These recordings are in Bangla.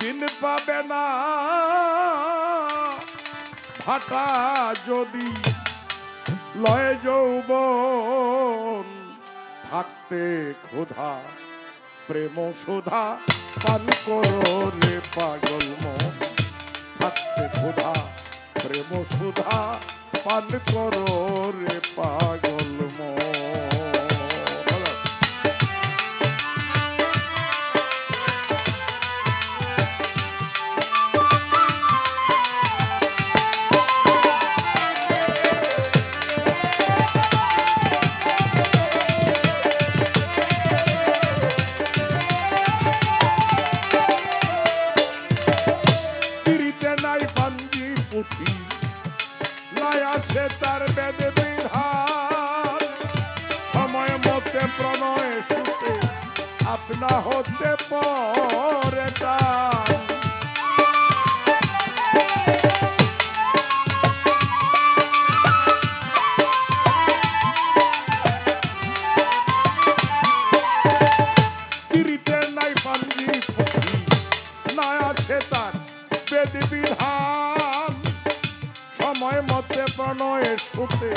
দিন পাবে না ভাটা যদি লয় যৌবন থাকতে ক্ষুধা প্রেম সুধা পান করো রে পাগল মন থাকতে ক্ষুধা প্রেম সুধা পান করো রে পাগল মন আপনা হতে পরে বিধান সময় মতে প্রণয়ে সুতে,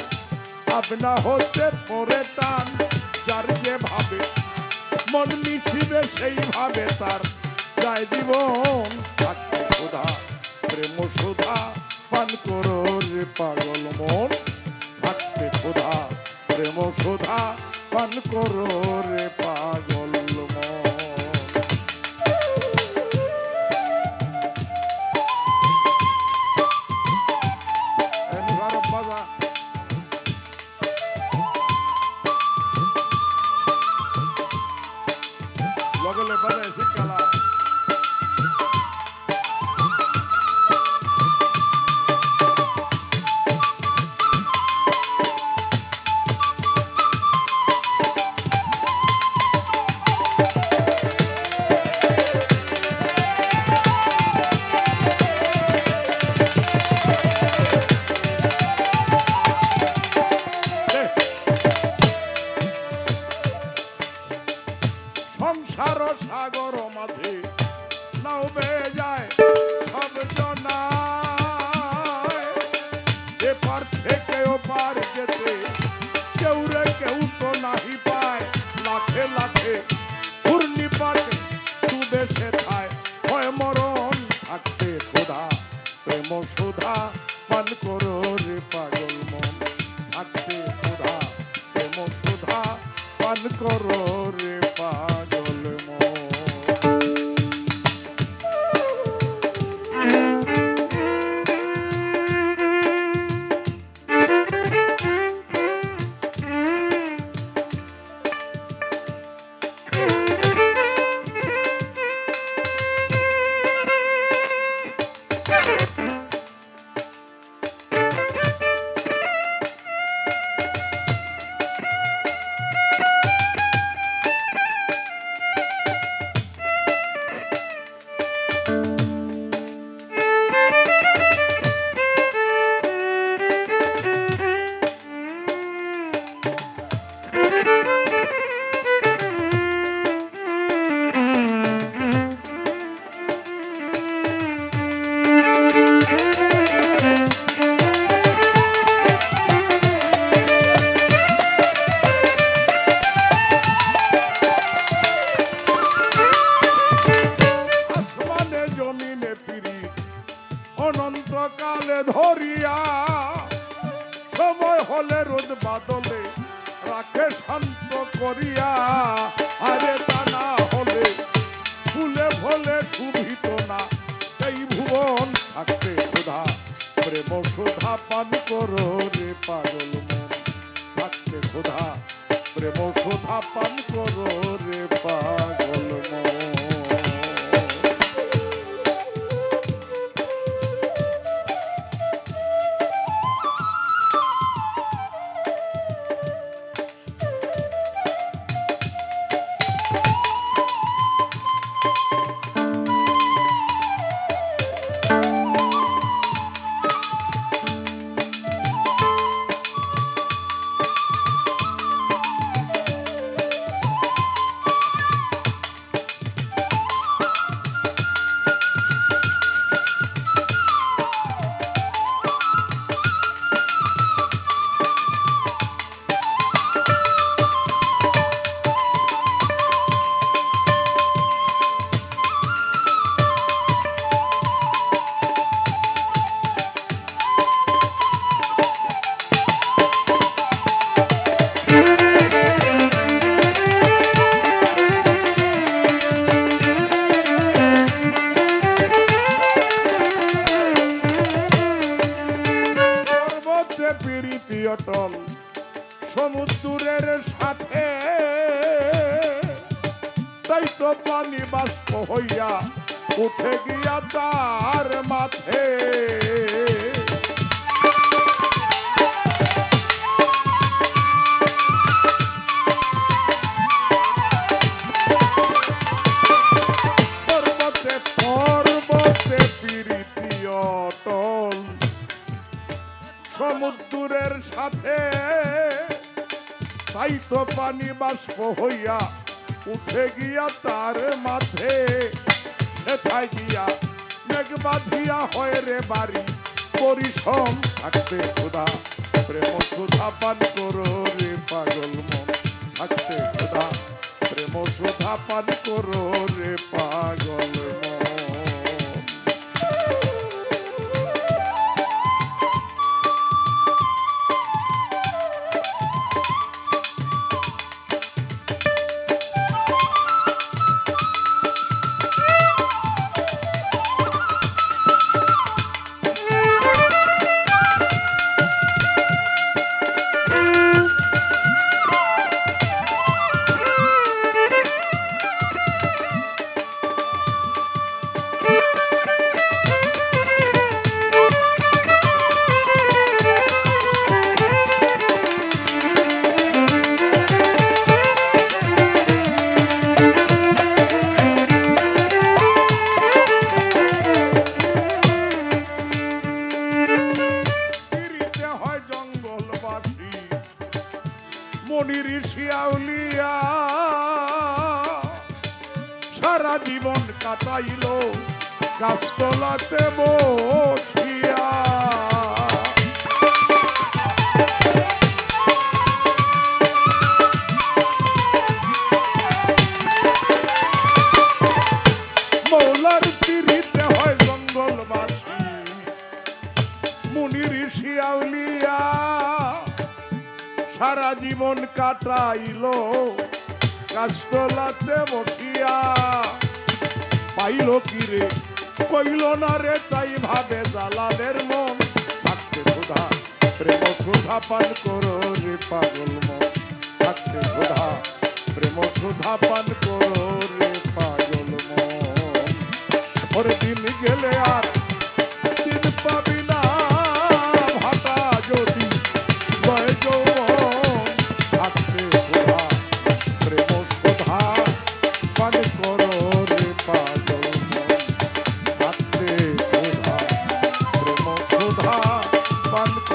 ভাবনা হতে পরে টান, যার যে ভাবে মন মিশিবে সেইভাবে তার। যায় জীবন থাকতে সুধা প্রেম সুধা, পান করো রে পাগল মন। থাকতে সুধা প্রেম সুধা, পান করো রে পাগল সংসার সাগর মাঝে নাও বেয়ে যায়, সব এপার থেকে ওপার যেতে কেউ রে কেউ তো নাহি পায়, লাখে লাখে হলে রোদ বাদলে, রাখে শান্ত করিয়া। আরে তা না হলে ফুলে ফলে শুভিত না। এই ভুবন থাকতে সুধা প্রেম সুধা পান করো রে পাগল মন। থাকতে সুধা প্রেম সুধা পান করো রে পাগল মন। সমুদ্রের সাথে। তাই তো পানি বাষ্প হইয়া উঠে গিয়া তার মাঠে সেথায় গিয়া মেঘ বাঁধিয়া হয় রে বাড়ি। পরিশ্রম থাকতে খোদা প্রেম সুধা পান করো। সারা জীবন কাটাইল কাস্তলাতে বসিয়া। মৌলার পিরিতে হয় জঙ্গলবাসী মুনি সারা জীবন কাটাইল গাছতলাতে বসিয়া পাইল কি রে? কইল না রে, তাই ভাবে জালাদের মন। থাকতে ক্ষুধা প্রেম সুধা পান করো রে পাগল মন। থাকতে ক্ষুধা প্রেম সুধা পান করো রে পাগল মন। ওর দিন গেলে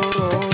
করো।